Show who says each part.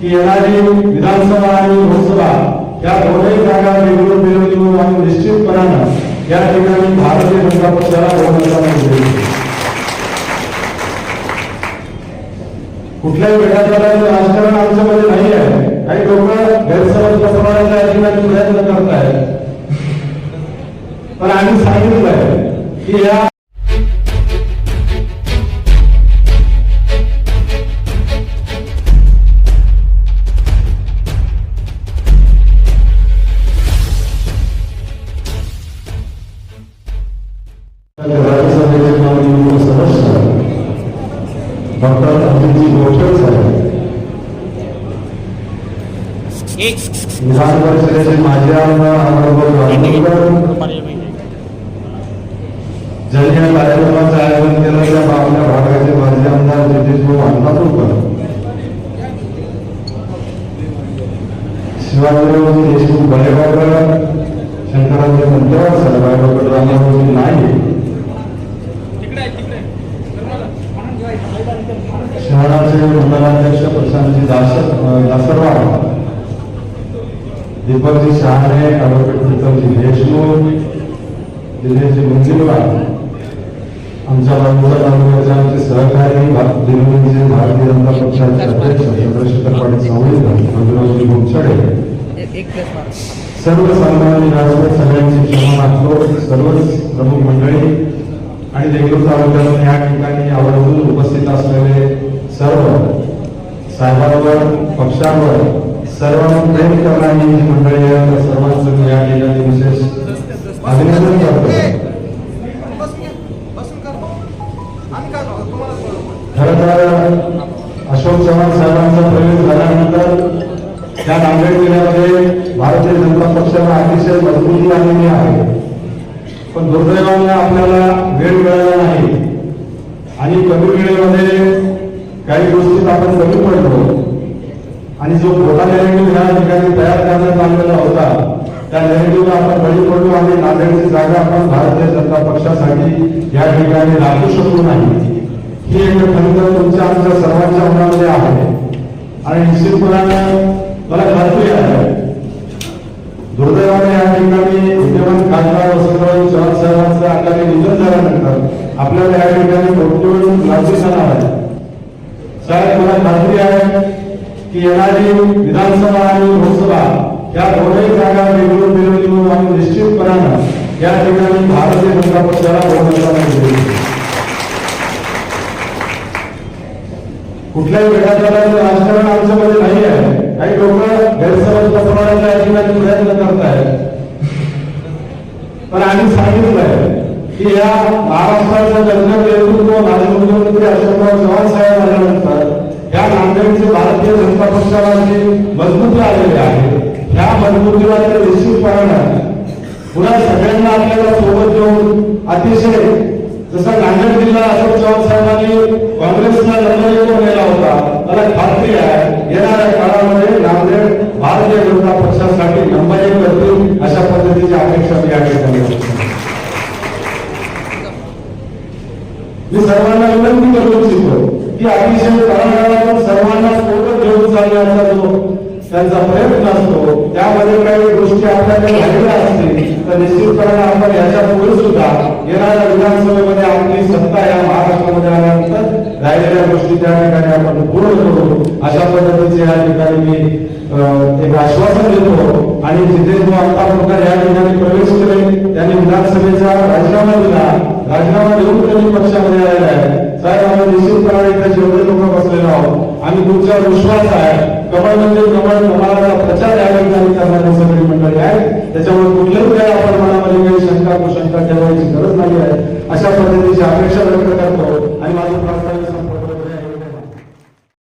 Speaker 1: की येणारी विधानसभा आणि लोकसभा या दोनही जागा निवडून मिळवली म्हणून आम्ही निश्चितपणानं या ठिकाणी भारतीय जनता पक्षाला बहुमताने विजयी कुठल्याही वेळापराचं राजकारण आमच्यामध्ये नाही आहे काही लोक गैरसमज पसरवण्याचा या ठिकाणी प्रयत्न करत आहेत पण आम्ही सांगितलंय की या डॉक्टर अजितजी गोठे साहेब विधान परिषदेचे माजी आमदार गांधीकर ज्यांनी या कार्यक्रमाचं आयोजन केलं त्या आपल्या भागाचे माजी आमदार नितीश भाऊ अण्णापूरकर शिवाजीराव देशमुख बळेगावकर सर्वांना दीपकजी शहाणे ॲडव्होकेट प्रीतमजी देशमुख दिनेशजी मुंजिलवाड आमच्या बाजूच्या तालुक्याचे आमचे सहकारी दिल्लीचे भारतीय जनता पक्षाचे अध्यक्ष चंद्रशेखर पाटील चौधरी मंजुरावजी गोपछडे
Speaker 2: एक
Speaker 1: सर्व सन्माननीय व्यासपीठ सगळ्यांची क्षमा मागतो. सर्वच प्रमुख मंडळी आणि देगलूर तालुक्यातून या ठिकाणी आणि मंडळी सर्वांचं मी या ठिकाणी विशेष अभिनंदन करतो. खरं तर अशोक चव्हाण साहेबांचा प्रवेश झाल्यानंतर त्या नांदेड जिल्ह्यामध्ये भारतीय जनता पक्षाला अतिशय मजबूती आलेली आहे. पण दुर्दैवाने आपल्याला वेळ मिळाला नाही. आणि कमी वेळेमध्ये काही गोष्टीत आपण कमी पडलो. आणि जो खोटा नेरेटिव्ह या ठिकाणी तयार करण्यात आलेला होता त्या नेरेटिव्हला आपण बळी पडलो आणि नांदेडची जागा आपण भारतीय जनता पक्षासाठी या ठिकाणी राखू शकलो नाही. ही एक खंत तुमच्या आमच्या सर्वांच्या मनामध्ये आहे. आणि निश्चितपणाने मला खात्री आहे दुर्दैवाने या ठिकाणी विद्यमान खासदार वसंतराव चव्हाण साहेबांचं अकाली निधन झाल्यानंतर आपल्याला या ठिकाणी कोट्यवधून लाभली जाणार आहे. साहेब मला खात्री आहे की येणारी विधानसभा आणि लोकसभा या दोनही जागा निवडून मिळवली म्हणून आम्ही निश्चितपणानं या ठिकाणी भारतीय जनता पक्षाला बहुमताने कुठल्याही वेळापराचं राजकारण आमच्यामध्ये नाही आहे. काही लोक गैरसमज पसरवण्याचा या ठिकाणी प्रयत्न करत आहेत पण आम्ही सांगितलंय की या महाराष्ट्राचं जनरल नेतृत्व माजी मुख्यमंत्री अशोकराव चव्हाण साहेब आल्यानंतर या नांदेडचे भारतीय जनता पक्षाला जी मजबूती आलेली आहे. ह्या मजबूतीला ते निश्चितपणानं पुन्हा सगळ्यांना आपल्याला सोबत घेऊन अतिशय जसा नांदेड जिल्हा अशोक चव्हाण साहेबांनी काँग्रेसला लढवून नेला होता मला खात्री आहे. येणाऱ्या काळामध्ये नांदेड भारतीय जनता पक्षासाठी नंबर एक करतील अशा पद्धतीची अपेक्षा मी या ठिकाणी मी सर्वांना विनंती करू इच्छितो अतिशय तळागाळातून सर्वांना सोबत घेऊन चालण्याचा जो त्यांचा प्रयत्न असतो त्यामध्ये काही गोष्टी आपल्याकडे झालेल्या असतील तर निश्चितपणे आपण याच्यापुढे सुद्धा येणाऱ्या विधानसभेमध्ये आपली सत्ता या महाराष्ट्रामध्ये आल्यानंतर राहिलेल्या गोष्टी त्या ठिकाणी आपण पूर्ण करू. अशा पद्धतीचे या ठिकाणी मी एक आश्वासन देतो. आणि जिथे जो आता प्रकार या ठिकाणी प्रवेश केले त्यांनी विधानसभेचा राजीनामा दिला. राजीनामा देऊन त्यांनी पक्षामध्ये आलेला आहे. साहेब आम्ही निश्चितपणे इथे जेवढे लोक बसलेलो आहोत आणि तुमच्यावर विश्वास आहे कमळ म्हणजे कमळ कमळाचा प्रचार यावेळी ठिकाणी करणारी सगळी मंडळी आहे त्याच्यामुळे